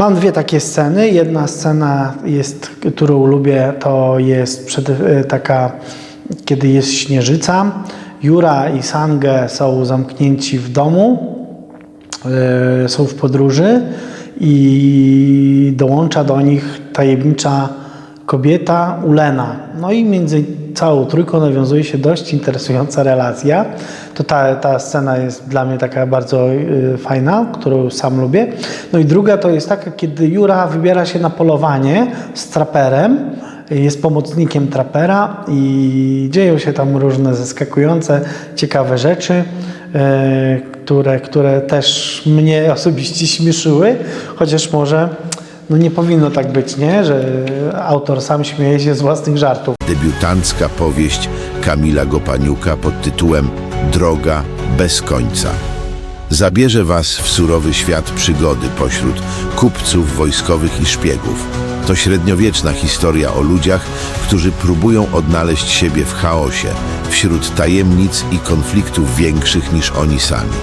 Mam dwie takie sceny. Jedna scena jest, którą lubię, to jest przed, e, taka, kiedy jest śnieżyca. Jura i Sange są zamknięci w domu, e, są w podróży i dołącza do nich tajemnicza kobieta Ulena. No i między całą trójką nawiązuje się dość interesująca relacja. To ta, ta scena jest dla mnie taka bardzo y, fajna, którą sam lubię. No i druga to jest taka, kiedy Jura wybiera się na polowanie z traperem, jest pomocnikiem trapera i dzieją się tam różne zaskakujące, ciekawe rzeczy, e, które, które też mnie osobiście śmieszyły, chociaż może no nie powinno tak być, nie? że autor sam śmieje się z własnych żartów. Debiutancka powieść Kamila Gopaniuka pod tytułem Droga bez końca. Zabierze Was w surowy świat przygody pośród kupców wojskowych i szpiegów. To średniowieczna historia o ludziach, którzy próbują odnaleźć siebie w chaosie, wśród tajemnic i konfliktów większych niż oni sami.